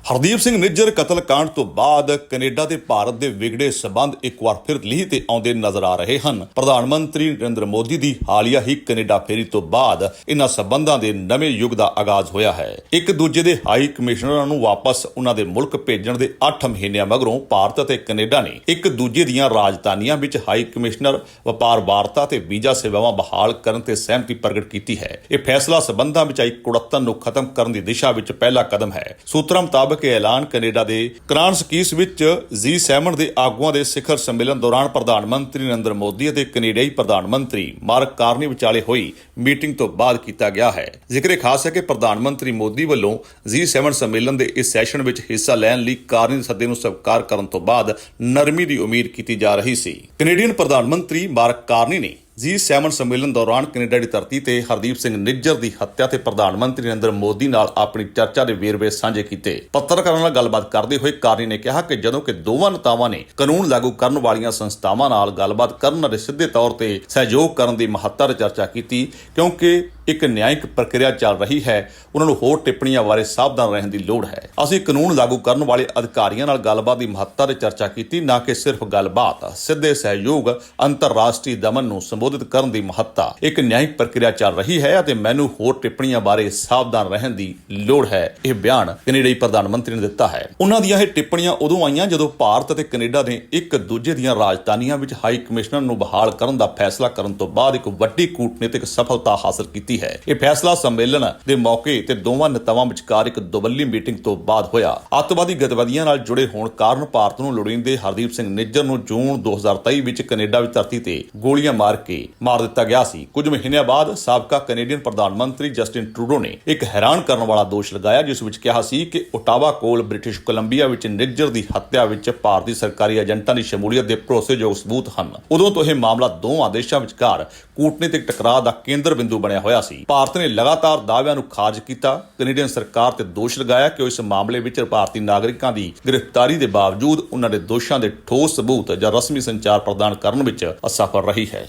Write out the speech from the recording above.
ਹਰਦੀਪ ਸਿੰਘ ਨਿੱਜਰ ਕਤਲकांड ਤੋਂ ਬਾਅਦ ਕੈਨੇਡਾ ਤੇ ਭਾਰਤ ਦੇ ਵਿਗੜੇ ਸਬੰਧ ਇੱਕ ਵਾਰ ਫਿਰ ਲੀਹ ਤੇ ਆਉਂਦੇ ਨਜ਼ਰ ਆ ਰਹੇ ਹਨ। ਪ੍ਰਧਾਨ ਮੰਤਰੀ ਨਰਿੰਦਰ ਮੋਦੀ ਦੀ ਹਾਲੀਆ ਹੀ ਕੈਨੇਡਾ ਫੇਰੀ ਤੋਂ ਬਾਅਦ ਇਹਨਾਂ ਸਬੰਧਾਂ ਦੇ ਨਵੇਂ ਯੁੱਗ ਦਾ ਆਗਾਜ਼ ਹੋਇਆ ਹੈ। ਇੱਕ ਦੂਜੇ ਦੇ ਹਾਈ ਕਮਿਸ਼ਨਰਾਂ ਨੂੰ ਵਾਪਸ ਉਹਨਾਂ ਦੇ ਮੁਲਕ ਭੇਜਣ ਦੇ 8 ਮਹੀਨਿਆਂ ਮਗਰੋਂ ਭਾਰਤ ਅਤੇ ਕੈਨੇਡਾ ਨੇ ਇੱਕ ਦੂਜੇ ਦੀਆਂ ਰਾਜਧਾਨੀਆਂ ਵਿੱਚ ਹਾਈ ਕਮਿਸ਼ਨਰ ਵਪਾਰ ਵਾਰਤਾ ਤੇ ਵੀਜ਼ਾ ਸੇਵਾਵਾਂ ਬਹਾਲ ਕਰਨ ਤੇ ਸਹਿਮਤੀ ਪ੍ਰਗਟ ਕੀਤੀ ਹੈ। ਇਹ ਫੈਸਲਾ ਸਬੰਧਾਂ ਵਿੱਚ ਆਈ ਕੁੜੱਤਨ ਨੂੰ ਖਤਮ ਕਰਨ ਦੀ ਦਿਸ਼ਾ ਵਿੱਚ ਪਹਿਲਾ ਕਦਮ ਹੈ। ਸੂਤਰਾਂ ਮੁਤਾਬਕ ਇਹ ਐਲਾਨ ਕੈਨੇਡਾ ਦੇ ਕ੍ਰਾਂਸਕੀਸ ਵਿੱਚ ਜੀ7 ਦੇ ਆਗੂਆਂ ਦੇ ਸਿਖਰ ਸੰਮੇਲਨ ਦੌਰਾਨ ਪ੍ਰਧਾਨ ਮੰਤਰੀ ਨਰਿੰਦਰ ਮੋਦੀ ਅਤੇ ਕੈਨੇਡਾਈ ਪ੍ਰਧਾਨ ਮੰਤਰੀ ਮਾਰਕ ਕਾਰਨੀ ਵਿਚਾਲੇ ਹੋਈ ਮੀਟਿੰਗ ਤੋਂ ਬਾਅਦ ਕੀਤਾ ਗਿਆ ਹੈ। ਜ਼ਿਕਰੇ ਖਾਸ ਹੈ ਕਿ ਪ੍ਰਧਾਨ ਮੰਤਰੀ ਮੋਦੀ ਵੱਲੋਂ ਜੀ7 ਸੰਮੇਲਨ ਦੇ ਇਸ ਸੈਸ਼ਨ ਵਿੱਚ ਹਿੱਸਾ ਲੈਣ ਲਈ ਕਾਰਨੀ ਦੇ ਸੱਦੇ ਨੂੰ ਸਵੀਕਾਰ ਕਰਨ ਤੋਂ ਬਾਅਦ ਨਰਮੀ ਦੀ ਉਮੀਦ ਕੀਤੀ ਜਾ ਰਹੀ ਸੀ। ਕੈਨੇਡੀਅਨ ਪ੍ਰਧਾਨ ਮੰਤਰੀ ਮਾਰਕ ਕਾਰਨੀ ਨੇ ਜੀ7 ਸੰਮੇਲਨ ਦੌਰਾਨ ਕੈਨੇਡਾ ਦੀ ਧਰਤੀ ਤੇ ਹਰਦੀਪ ਸਿੰਘ ਨਿੱਜਰ ਦੀ ਹੱਤਿਆ ਤੇ ਪ੍ਰਧਾਨ ਮੰਤਰੀ ਨਰਿੰਦਰ ਮੋਦੀ ਨਾਲ ਆਪਣੀ ਚਰਚਾ ਦੇ ਵੇਰਵੇ ਸਾਂਝੇ ਕੀਤੇ। ਪੱਤਰਕਾਰਾਂ ਨਾਲ ਗੱਲਬਾਤ ਕਰਦੇ ਹੋਏ ਕਾਰਨੀ ਨੇ ਕਿਹਾ ਕਿ ਜਦੋਂ ਕਿ ਦੋਵਾਂ ਨੇਤਾਵਾਂ ਨੇ ਕਾਨੂੰਨ ਲਾਗੂ ਕਰਨ ਵਾਲੀਆਂ ਸੰਸਥਾਵਾਂ ਨਾਲ ਗੱਲਬਾਤ ਕਰਨ ਅਤੇ ਸਿੱਧੇ ਤੌਰ ਤੇ ਸਹਿਯੋਗ ਕਰਨ ਦੀ ਮਹੱਤਤਾ ਤੇ ਚਰਚਾ ਕੀਤੀ, ਕਿਉਂਕਿ ਇੱਕ ਨਿਆਇਕ ਪ੍ਰਕਿਰਿਆ ਚੱਲ ਰਹੀ ਹੈ, ਉਹਨਾਂ ਨੂੰ ਹੋਰ ਟਿੱਪਣੀਆਂ ਬਾਰੇ ਸਾਵਧਾਨ ਰਹਿਣ ਦੀ ਲੋੜ ਹੈ। ਅਸੀਂ ਕਾਨੂੰਨ ਲਾਗੂ ਕਰਨ ਵਾਲੇ ਅਧਿਕਾਰੀਆਂ ਨਾਲ ਗੱਲਬਾਤ ਦੀ ਮਹੱਤਤਾ ਤੇ ਚਰਚਾ ਕੀਤੀ, ਨਾ ਕਿ ਸਿਰਫ ਗੱਲਬਾਤ, ਸਿੱਧੇ ਸਹਿਯੋਗ, ਅੰਤਰਰਾਸ਼ਟਰੀ ਦਮਨ ਨੂੰ ਸੰਬੋਧਿਤ ਕਰਨ ਦੀ ਮਹੱਤਤਾ ਇੱਕ ਨਿਆਇਕ ਪ੍ਰਕਿਰਿਆ ਚੱਲ ਰਹੀ ਹੈ ਅਤੇ ਮੈਨੂੰ ਹੋਰ ਟਿੱਪਣੀਆਂ ਬਾਰੇ ਸਾਵਧਾਨ ਰਹਿਣ ਦੀ ਲੋੜ ਹੈ, ਇਹ ਬਿਆਨ ਕੈਨੇਡਾਈ ਪ੍ਰਧਾਨ ਮੰਤਰੀ ਨੇ ਦਿੱਤਾ ਹੈ। ਉਹਨਾਂ ਦੀਆਂ ਇਹ ਟਿੱਪਣੀਆਂ ਉਦੋਂ ਆਈਆਂ ਜਦੋਂ ਭਾਰਤ ਅਤੇ ਕੈਨੇਡਾ ਨੇ ਇੱਕ ਦੂਜੇ ਦੀਆਂ ਰਾਜਧਾਨੀਆਂ ਵਿੱਚ ਹਾਈ ਕਮਿਸ਼ਨਰ ਨੂੰ ਬਹਾਲ ਕਰਨ ਦਾ ਫੈਸਲਾ ਕਰਨ ਤੋਂ ਬਾਅਦ ਇੱਕ ਵੱਡੀ ਕੂਟਨੀਤਿਕ ਸਫਲਤਾ ਹਾਸਲ ਕੀਤੀ ਹੈ। ਇਹ ਫੈਸਲਾ ਸੰਮੇਲਨ ਦੇ ਮੌਕੇ ਤੇ ਦੋਵਾਂ ਨੇਤਾਵਾਂ ਵਿਚਕਾਰ ਇੱਕ ਦੁਵੱਲੀ ਮੀਟਿੰਗ ਤੋਂ ਬਾਅਦ ਹੋਇਆ। ਅੱਤਵਾਦੀ ਗਤੀਵਿਧੀਆਂ ਨਾਲ ਜੁੜੇ ਹੋਣ ਕਾਰਨ ਭਾਰਤ ਨੂੰ ਲੋੜੀਂਦੇ ਹਰਦੀਪ ਸਿੰਘ ਨਿੱਜਰ ਨੂੰ ਜੂਨ 2023 ਵਿੱਚ ਕੈਨੇਡਾ ਵਿੱਚ ਧਰਤੀ ਤੇ ਗੋਲੀਆਂ ਮਾਰ ਕੇ ਕੇ ਮਾਰ ਦਿੱਤਾ ਗਿਆ ਸੀ। ਕੁਝ ਮਹੀਨਿਆਂ ਬਾਅਦ ਸਾਬਕਾ ਕੈਨੇਡੀਅਨ ਪ੍ਰਧਾਨ ਮੰਤਰੀ ਜਸਟਿਨ ਟਰੂਡੋ ਨੇ ਇੱਕ ਹੈਰਾਨ ਕਰਨ ਵਾਲਾ ਦੋਸ਼ ਲਗਾਇਆ, ਜਿਸ ਵਿੱਚ ਕਿਹਾ ਸੀ ਕਿ ਓਟਾਵਾ ਕੋਲ ਬ੍ਰਿਟਿਸ਼ ਕੋਲੰਬੀਆ ਵਿੱਚ ਨਿੱਜਰ ਦੀ ਹੱਤਿਆ ਵਿੱਚ ਭਾਰਤੀ ਸਰਕਾਰੀ ਏਜੰਟਾਂ ਦੀ ਸ਼ਮੂਲੀਅਤ ਦੇ ਭਰੋਸੇਯੋਗ ਸਬੂਤ ਹਨ। ਉਦੋਂ ਤੋਂ ਇਹ ਮਾਮਲਾ ਦੋਵਾਂ ਦੇਸ਼ਾਂ ਵਿਚਕਾਰ ਕੂਟਨੀਤਿਕ ਟਕਰਾਅ ਦਾ ਕੇਂਦਰ ਬਿੰਦੂ ਬਣਿਆ ਹੋਇਆ ਸੀ। ਭਾਰਤ ਨੇ ਲਗਾਤਾਰ ਦਾਅਵਿਆਂ ਨੂੰ ਖਾਰਜ ਕੀਤਾ। ਕੈਨੇਡੀਅਨ ਸਰਕਾਰ ਤੇ ਦੋਸ਼ ਲਗਾਇਆ ਕਿ ਉਹ ਇਸ ਮਾਮਲੇ ਵਿੱਚ ਭਾਰਤੀ ਨਾਗਰਿਕਾਂ ਦੀ ਗ੍ਰਿਫਤਾਰੀ ਦੇ ਬਾਵਜੂਦ ਉਹਨਾਂ ਦੇ ਦੋਸ਼ਾਂ ਦੇ ਠੋਸ ਸਬੂਤ ਜਾਂ ਰਸਮੀ ਸੰਚਾਰ ਪ੍ਰਦਾਨ ਕਰਨ ਵਿੱਚ ਅਸਫਲ ਰਹੀ ਹੈ।